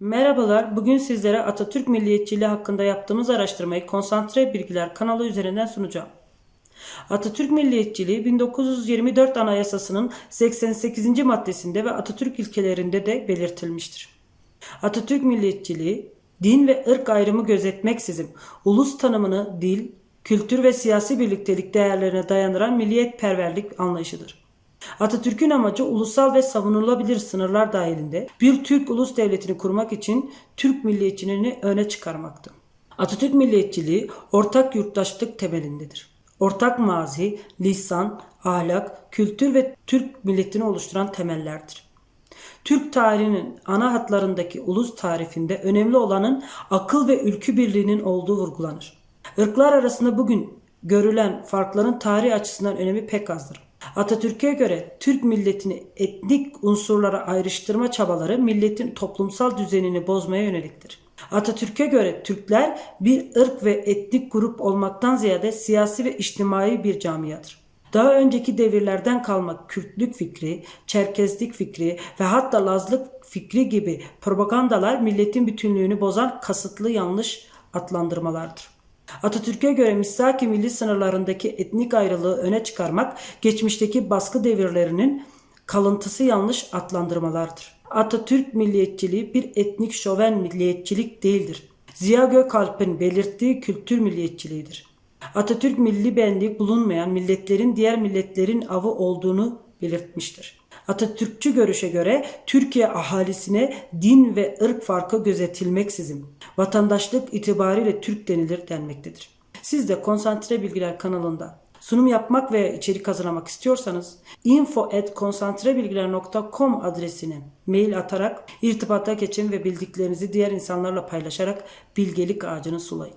Merhabalar, bugün sizlere Atatürk milliyetçiliği hakkında yaptığımız araştırmayı Konsantre Bilgiler kanalı üzerinden sunacağım. Atatürk milliyetçiliği 1924 Anayasası'nın 88. maddesinde ve Atatürk ilkelerinde de belirtilmiştir. Atatürk milliyetçiliği, din ve ırk ayrımı gözetmeksizin ulus tanımını dil, kültür ve siyasi birliktelik değerlerine dayandıran milliyetperverlik anlayışıdır. Atatürk'ün amacı ulusal ve savunulabilir sınırlar dahilinde bir Türk ulus devletini kurmak için Türk milliyetçiliğini öne çıkarmaktı. Atatürk milliyetçiliği ortak yurttaşlık temelindedir. Ortak mazi, lisan, ahlak, kültür ve Türk milletini oluşturan temellerdir. Türk tarihinin ana hatlarındaki ulus tarifinde önemli olanın akıl ve ülkü birliğinin olduğu vurgulanır. Irklar arasında bugün görülen farkların tarih açısından önemi pek azdır. Atatürk'e göre Türk milletini etnik unsurlara ayrıştırma çabaları milletin toplumsal düzenini bozmaya yöneliktir. Atatürk'e göre Türkler bir ırk ve etnik grup olmaktan ziyade siyasi ve içtimai bir camiadır. Daha önceki devirlerden kalma Kürtlük fikri, Çerkezlik fikri ve hatta Lazlık fikri gibi propagandalar milletin bütünlüğünü bozan kasıtlı yanlış adlandırmalardır. Atatürk'e göre misaki milli sınırlarındaki etnik ayrılığı öne çıkarmak geçmişteki baskı devirlerinin kalıntısı yanlış adlandırmalardır. Atatürk milliyetçiliği bir etnik şoven milliyetçilik değildir. Ziya Gökalp'in belirttiği kültür milliyetçiliğidir. Atatürk milli benliği bulunmayan milletlerin diğer milletlerin avı olduğunu belirtmiştir. Atatürkçü görüşe göre Türkiye ahalisine din ve ırk farkı gözetilmeksizin vatandaşlık itibariyle Türk denilir denmektedir. Siz de Konsantre Bilgiler kanalında sunum yapmak ve içerik hazırlamak istiyorsanız info@konsantrebilgiler.com adresine mail atarak irtibata geçin ve bildiklerinizi diğer insanlarla paylaşarak bilgelik ağacını sulayın.